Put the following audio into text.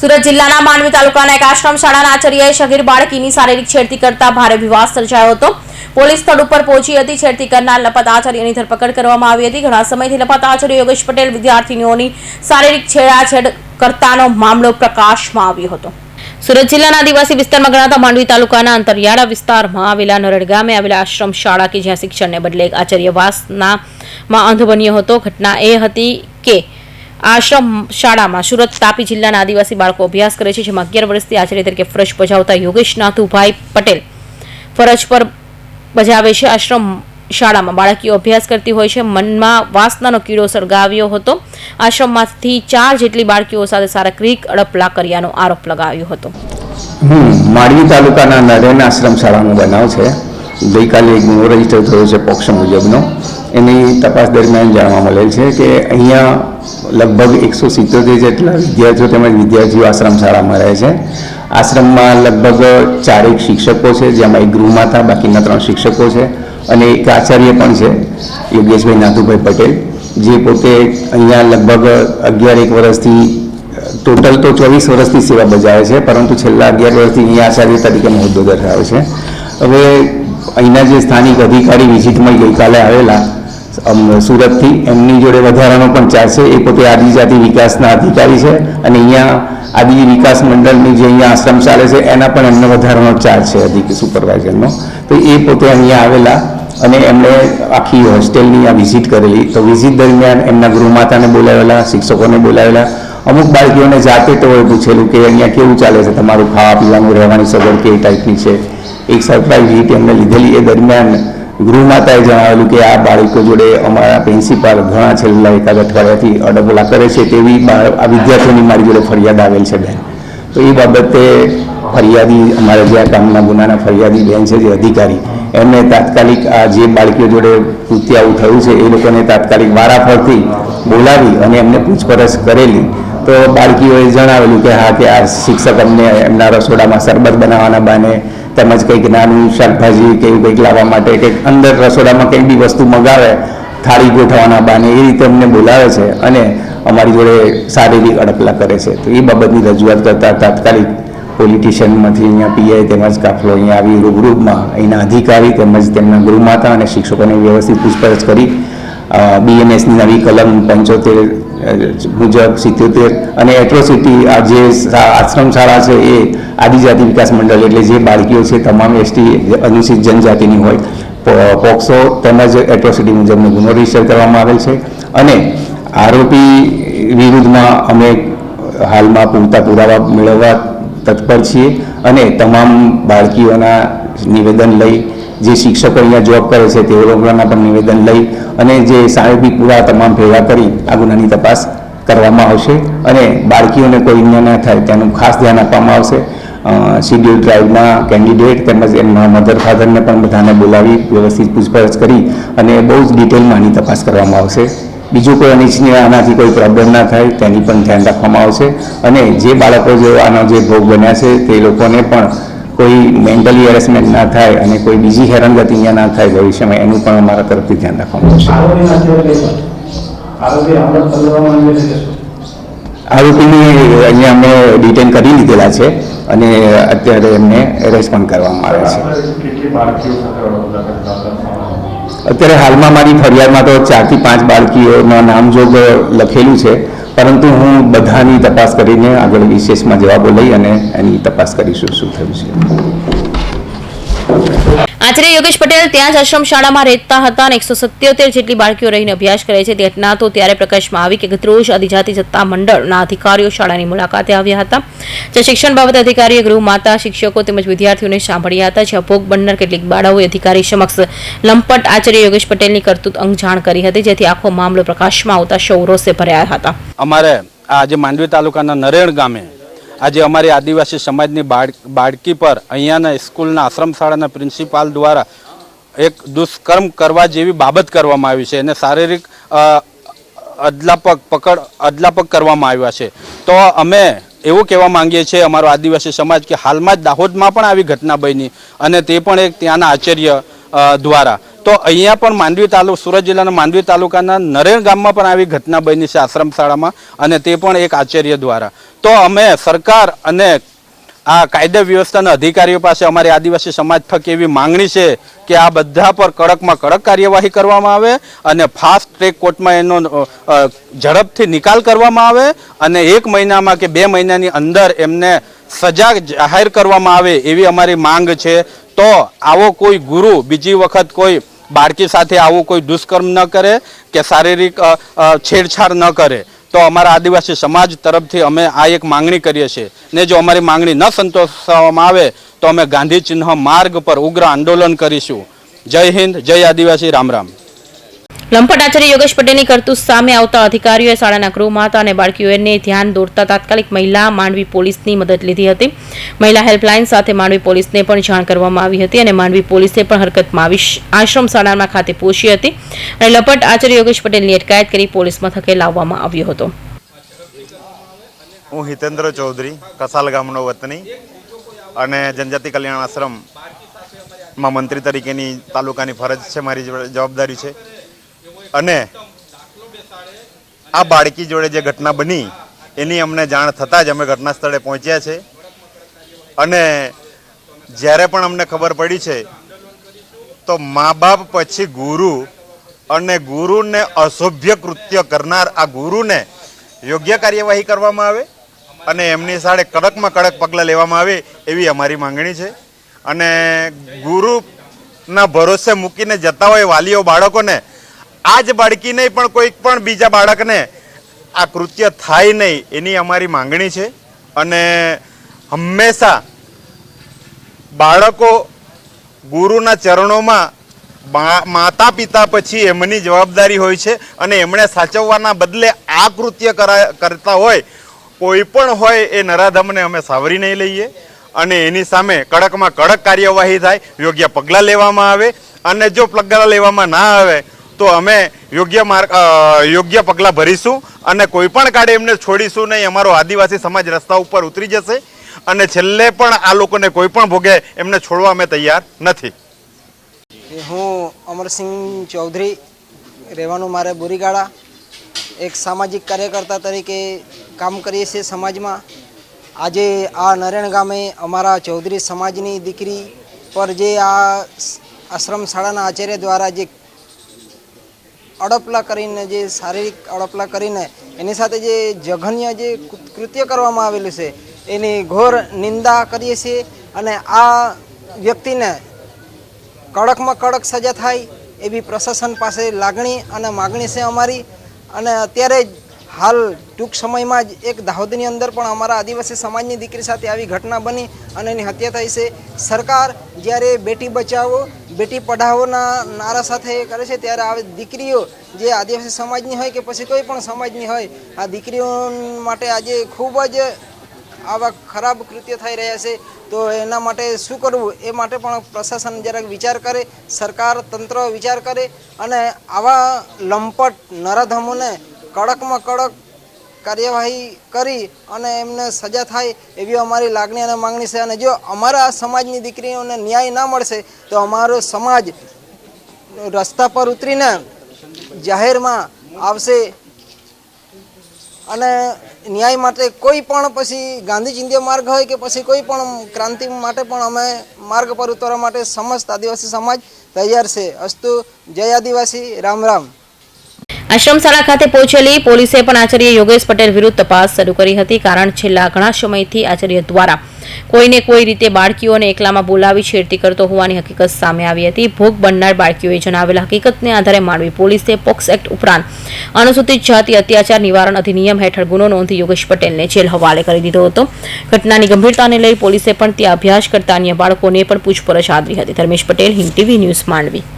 સુરત જિલ્લાના માંડવી તાલુકાના એક આશ્રમ શાળાના આચાર્યએ શગીર બાળકીની શારીરિક છેડતી કરતા ભારે વિવાદ સર્જાયો હતો. પોલીસ સ્થળ ઉપર પહોંચી હતી, છેડતી કરનાર લપત આચાર્યની ધરપકડ કરવામાં આવી હતી. ઘણા સમયથી લપત આચાર્ય યોગેશ પટેલ વિદ્યાર્થીનીઓની શારીરિક છેડાછેડ કરતાનો મામલો પ્રકાશમાં આવ્યો હતો. સુરત જિલ્લાના આદિવાસી વિસ્તારમાં ગણાતા માંડવી તાલુકાના અંતરિયાળા વિસ્તારમાં આવેલા નરડ ગામે આવેલા આશ્રમ શાળા કે જ્યાં શિક્ષણને બદલે એક આચાર્યવાસના અંધ બન્યો હતો. ઘટના એ હતી કે આશ્રમ શાળામાં સુરત તાપી જિલ્લાના આદિવાસી બાળકો અભ્યાસ કરે છે, જેમાં અગિયાર વર્ષથી આચાર્ય તરીકે ફરજ બજાવતા યોગેશ નાથુભાઈ પટેલ ફરજ પર બજાવે છે. આશ્રમ શાળામાં બાળકીઓ અભ્યાસ કરતી હોય છે. મનમાં વાસનાનો કીડો સળગાવ્યો હતો. આશ્રમમાંથી ચાર જેટલી બાળકીઓ સાથે શારીરિક અડપલા કર્યાનો આરોપ લગાવ્યો હતો. હું માંડવી તાલુકાના નરેન આશ્રમ શાળાનો બનાવ છે. ગઈકાલે એક ગુનો રજિસ્ટર થયો છે પોક્ષ મુજબનો. એની તપાસ દરમિયાન જાણવા મળેલ છે કે અહીંયા લગભગ એકસો સિત્તોતેર જેટલા વિદ્યાર્થીઓ તેમજ વિદ્યાર્થીઓ આશ્રમ શાળામાં રહે છે. આશ્રમમાં લગભગ ચારેક શિક્ષકો છે, જેમાં એક ગૃહમાતા, બાકીના ત્રણ શિક્ષકો છે અને એક આચાર્ય પણ છે, યોગેશભાઈ નાથુભાઈ પટેલ, જે પોતે અહીંયા લગભગ અગિયાર એક વર્ષથી, ટોટલ તો ચોવીસ વર્ષથી સેવા બજાવે છે, પરંતુ છેલ્લા અગિયાર વર્ષથી અહીંયા આચાર્ય તરીકેનો હોદ્દો ધરાવે છે. હવે અહીંના જે સ્થાનિક અધિકારી વિઝિટમાં ગઈકાલે આવેલા સુરતથી, એમની જોડે વધારાનો પણ ચાર્જ છે. એ પોતે આદિજાતિ વિકાસના અધિકારી છે અને અહીંયા આદિ વિકાસ મંડળની જે અહીંયા આશ્રમ ચાલે છે, એના પણ એમને વધારાનો ચાર્જ છે અધિક સુપરવાઇઝરનો. તો એ પોતે અહીંયા આવેલા અને એમણે આખી હોસ્ટેલની આ વિઝિટ કરેલી. તો વિઝિટ દરમિયાન એમના ગૃહમાતાને બોલાવેલા, શિક્ષકોને બોલાવેલા અમુક બાળકીઓને જાતે તો પૂછેલું કે અહીંયા કેવું ચાલે છે? તમારું ખાવા પીવાનું, રહેવાની સગવડ કેવી ટાઈપની છે? એક સરપ્રાઇઝ વિઝિટ એમને લીધેલી એ દરમિયાન ગૃહમાતાએ જણાવેલું કે આ બાળકો જોડે અમારા પ્રિન્સિપાલ ઘણા છેલ્લા એકાદ અઠવાડિયાથી અડબલા કરે છે તેવી આ વિદ્યાર્થીઓની મારી જોડે ફરિયાદ આવેલ છે બેન. તો એ બાબતે ફરિયાદી, અમારા જે આ કામના ગુનાના ફરિયાદી બેન છે, જે અધિકારી, એમને તાત્કાલિક આ જે બાળકીઓ જોડે કૃત્ય આવું થયું છે, એ લોકોને તાત્કાલિક વારાફરતી બોલાવી અને એમને પૂછપરછ કરેલી. તો બાળકીઓએ જણાવેલું કે હા, કે આ શિક્ષક અમને એમના રસોડામાં શરબત બનાવવાના બાને તેમજ કંઈક નાનું શાકભાજી કે એવું કંઈક લાવવા માટે કે અંદર રસોડામાં કંઈક બી વસ્તુ મગાવે, થાળી ગોઠવવાના બાને એ રીતે અમને બોલાવે છે અને અમારી જોડે શારીરિક અડપલા કરે છે. તો એ બાબતની રજૂઆત કરતા તાત્કાલિક પોલિટિશિયનમાંથી અહીંયા પીઆઈ તેમજ કાફલો અહીંયા આવી રૂબરૂમાં અહીંના અધિકારી તેમજ તેમના ગૃહમાતા અને શિક્ષકોને વ્યવસ્થિત પૂછપરછ કરી બીએનએસની નવી કલમ પંચોતેર મુજબ સિત્યોતેર અને એટ્રોસિટી આ જે આશ્રમ શાળા છે એ આદિજાતિ વિકાસ મંડળ એટલે જે બાળકીઓ છે તમામ એસટી અનુસૂચિત જનજાતિની હોય પોક્સો તેમજ એટ્રોસિટી મુજબનો ગુનો રજિસ્ટર કરવામાં આવેલ છે અને આરોપી વિરુદ્ધમાં અમે હાલમાં પૂરતા પુરાવા મેળવવા તત્પર છીએ અને તમામ બાળકીઓના નિવેદન લઈ જે શિક્ષકો અહીંયા જોબ કરે છે તે લોકોના પણ નિવેદન લઈ અને જે સાહેબી પૂરા તમામ ભેગા કરી આ ગુનાની તપાસ કરવામાં આવશે અને બાળકીઓને કોઈ અન્ય ન થાય, તેનું ખાસ ધ્યાન આપવામાં આવશે. શિડ્યુલ ટ્રાઇબના કેન્ડિડેટ તેમજ એમના મધર ફાધરને પણ બધાને બોલાવી વ્યવસ્થિત પૂછપરછ કરી અને બહુ જ ડિટેલમાં આની તપાસ કરવામાં આવશે. બીજું કોઈ અનિચ્છનીય, આનાથી કોઈ પ્રોબ્લેમ ના થાય, તેની પણ ધ્યાન રાખવામાં આવશે અને જે બાળકો જે આનો જે ભોગ બન્યા છે, તે લોકોને પણ કોઈ મેન્ટલી હેરેસમેન્ટ ના થાય અને કોઈ બીજી હેરાનગતિ અહીંયા ના થાય ભવિષ્યમાં એનું પણ અમારા તરફથી ધ્યાન રાખવાનું છે. આરોપીને અહીંયા અમે ડિટેન કરી લીધેલા છે અને અત્યારે એમને એરેસ્ટ પણ કરવામાં આવે છે. અત્યારે હાલમાં મારી ફરિયાદમાં તો ચારથી પાંચ બાળકીઓના નામજોગ લખેલું છે. પરંતુ હું બધાની તપાસ કરીને આગળ વિશેષમાં જવાબો લઈ અને એની તપાસ કરીશું, શું થયું છે. આચાર્ય યોગેશ પટેલ ત્યાં જ આશ્રમ શાળામાં રહેતા હતા અને એકસો સત્યોતેર જેટલી બાળકીઓ રહીને અભ્યાસ કરે છે. તે ઘટના તો ત્યારે પ્રકાશમાં આવી કે ગતરોજ આદિજાતિ સત્તા મંડળના અધિકારીઓ શાળાની મુલાકાતે આવ્યા હતા. જે શિક્ષણ બાબત અધિકારીએ ગૃહમાતા શિક્ષકો તેમજ વિદ્યાર્થીઓને સાંભળ્યા હતા, જ્યાં ભોગ બનનાર કેટલીક બાળાઓએ અધિકારી સમક્ષ લંપટ આચાર્ય યોગેશ પટેલની કરતૂત અંગ જાણ કરી હતી, જેથી આખો મામલો પ્રકાશમાં આવતા સૌ ભર્યા હતા. અમારે આજે માંડવી તાલુકાના નરેણ ગામે આજે અમારી આદિવાસી સમાજની બાળકી પર અહીંયાના સ્કૂલના આશ્રમ શાળાના પ્રિન્સિપાલ દ્વારા એક દુષ્કર્મ કરવા જેવી બાબત કરવામાં આવી છે. અને શારીરિક અદલાપક પકડ, અદલાપક કરવામાં આવ્યા છે. તો અમે એવું કહેવા માંગીએ છીએ અમારો આદિવાસી સમાજ કે હાલમાં જ દાહોદમાં પણ આવી ઘટના બની અને તે પણ એક ત્યાંના આચાર્ય દ્વારા. તો અહીંયા પણ માંડવી તાલુકા, સુરત જિલ્લાના માંડવી તાલુકાના નરેણ ગામમાં પણ આવી ઘટના બની છે આશ્રમ શાળામાં અને તે પણ એક આચાર્ય દ્વારા. તો અમે સરકાર અને આ કાયદા વ્યવસ્થાના અધિકારીઓ પાસે અમારી આદિવાસી સમાજ થકી એવી માંગણી છે કે આ બધા પર કડકમાં કડક કાર્યવાહી કરવામાં આવે અને ફાસ્ટ ટ્રેક કોર્ટમાં એનો ઝડપથી નિકાલ કરવામાં આવે અને એક મહિનામાં કે બે મહિનાની અંદર એમને સજા જાહેર કરવામાં આવે એવી અમારી માંગ છે. તો આવો કોઈ ગુરુ બીજી વખત કોઈ બાળકી સાથે આવું કોઈ દુષ્કર્મ ન કરે કે શારીરિક છેડછાડ ન કરે. તો અમારા આદિવાસી સમાજ તરફથી અમે આ એક માંગણી કરીએ છીએ. ને જો અમારી માંગણી ન સંતોષવામાં આવે, તો અમે ગાંધી ચિહ્ન માર્ગ પર ઉગ્ર આંદોલન કરીશું. જય હિન્દ, જય આદિવાસી, રામ રામ. લંપટ આચાર્ય યોગેશ પટેલની કરતૂત સામે આવતા અધિકારીઓએ શાળાના ગૃહમાતા અને બાળકીઓને ધ્યાન દોરતા તાત્કાલિક મહિલા માંડવી પોલીસની મદદ લીધી હતી. મહિલા હેલ્પલાઇન સાથે માંડવી પોલીસને પણ જાણ કરવામાં આવી હતી અને માંડવી પોલીસે પણ હરકતમાં આવી આશ્રમ શાળામાં ખાતે પહોંચી હતી અને લંપટ આચાર્ય યોગેશ પટેલની અટકાયત કરી પોલીસ મથકે લાવવામાં આવ્યો હતો. હું હિતેન્દ્ર ચૌધરી, કસાલ ગામનો વતની અને જનજાતિ કલ્યાણ આશ્રમમાં મંત્રી તરીકેની તાલુકાની ફરજ છે, મારી જવાબદારી છે. અને આ બાળકી જોડે જે ઘટના બની, એની અમને જાણ થતાં જ અમે ઘટના સ્થળે પહોંચ્યા છે. અને જ્યારે પણ અમને ખબર પડી છે, તો મા બાપ પછી ગુરુ અને ગુરુને અસભ્ય કૃત્ય કરનાર આ ગુરુને યોગ્ય કાર્યવાહી કરવામાં આવે અને એમની સાડે કડકમાં કડક પગલાં લેવામાં આવે એવી અમારી માંગણી છે. અને ગુરુના ભરોસે મૂકીને જતા હોય વાલીઓ, બાળકોને આ જ બાળકી નહીં, પણ કોઈક પણ બીજા બાળકને આ કૃત્ય થાય નહીં, એની અમારી માંગણી છે. અને હંમેશા બાળકો ગુરુના ચરણોમાં માતા પિતા પછી એમની જવાબદારી હોય છે અને એમણે સાચવવાના બદલે આ કૃત્ય કરા કરતા હોય, કોઈ પણ હોય એ નરાધમને અમે સાવરી નહીં લઈએ. અને એની સામે કડકમાં કડક કાર્યવાહી થાય, યોગ્ય પગલાં લેવામાં આવે અને જો પગલાં લેવામાં ના આવે તો અમે યોગ્ય માર્ગ યોગ્ય પગલાં ભરીશું અને કોઈ પણ કાળે એમને છોડીશું નહીં. અમારો આદિવાસી સમાજ રસ્તા ઉપર ઉતરી જશે અને છેલ્લે પણ આ લોકોને કોઈ પણ ભોગે એમને છોડવા અમે તૈયાર નથી. હું અમરસિંહ ચૌધરી, રહેવાનું મારે બોરીગાળા. એક સામાજિક કાર્યકર્તા તરીકે કામ કરીએ છીએ સમાજમાં. આજે આ નરેણ ગામે અમારા ચૌધરી સમાજની દીકરી પર જે આ આશ્રમ શાળાના આચાર્ય દ્વારા જે અડપલા કરીને જે શારીરિક અડપલા કરીને એની સાથે જે જઘન્ય જે કૃત્ય કરવામાં આવેલું છે, એની ઘોર નિંદા કરીએ છીએ અને આ વ્યક્તિને કડકમાં કડક સજા થાય એવી પ્રશાસન પાસે લાગણી અને માગણી છે અમારી. અને અત્યારે જ હાલ ટૂંક સમયમાં જ એક દાહોદની અંદર પણ અમારા આદિવાસી સમાજની દીકરી સાથે આવી ઘટના બની અને એની હત્યા થઈ છે. સરકાર જ્યારે બેટી બચાવો બેટી પઢાઓના નારા સાથે એ કરે છે, ત્યારે આવી દીકરીઓ જે આદિવાસી સમાજની હોય કે પછી કોઈ પણ સમાજની હોય, આ દીકરીઓ માટે આજે ખૂબ જ આવા ખરાબ કૃત્ય થઈ રહ્યા છે. તો એના માટે શું કરવું? એ માટે પણ પ્રશાસન જરાક વિચાર કરે, સરકાર તંત્ર વિચાર કરે અને આવા લંપટ નરાધમોને કડકમાં કડક કાર્યવાહી કરી અને એમને સજા થાય એવી અમારી લાગણી અને માંગણી છે. અને જો અમારા સમાજની દીકરીઓને ન્યાય ના મળશે, તો અમારો સમાજ રસ્તા પર ઉતરીને જાહેરમાં આવશે. અને ન્યાય માટે કોઈ પણ પછી ગાંધી ચિંધ્ય માર્ગ હોય કે પછી કોઈ પણ ક્રાંતિ માટે પણ અમે માર્ગ પર ઉતરવા માટે સમસ્ત આદિવાસી સમાજ તૈયાર છે. અસ્તુ, જય આદિવાસી, રામ રામ. આશ્રમ શાળા ખાતે પહોંચેલી પોલીસે પણ આચાર્ય યોગેશ પટેલ વિરુદ્ધ તપાસ શરૂ કરી હતી, કારણ છેલ્લા ઘણા સમયથી આચાર્ય દ્વારા કોઈને કોઈ રીતે બાળકીઓને એકલામાં બોલાવી છેડતી કરતો હોવાની હકીકત સામે આવી હતી. ભોગ બનનાર બાળકીઓએ જણાવેલા હકીકતને આધારે માંડવી પોલીસે પોક્સ એક્ટ ઉપરાંત અનુસૂચિત જાતિ અત્યાચાર નિવારણ અધિનિયમ હેઠળ ગુનો નોંધી યોગેશ પટેલને જેલ હવાલે કરી દીધો હતો. ઘટનાની ગંભીરતાને લઈ પોલીસે પણ ત્યાં અભ્યાસ કરતા અન્ય બાળકોને પણ પૂછપરછ આદરી હતી. Dharmesh Patel, Hind TV news Mandvi.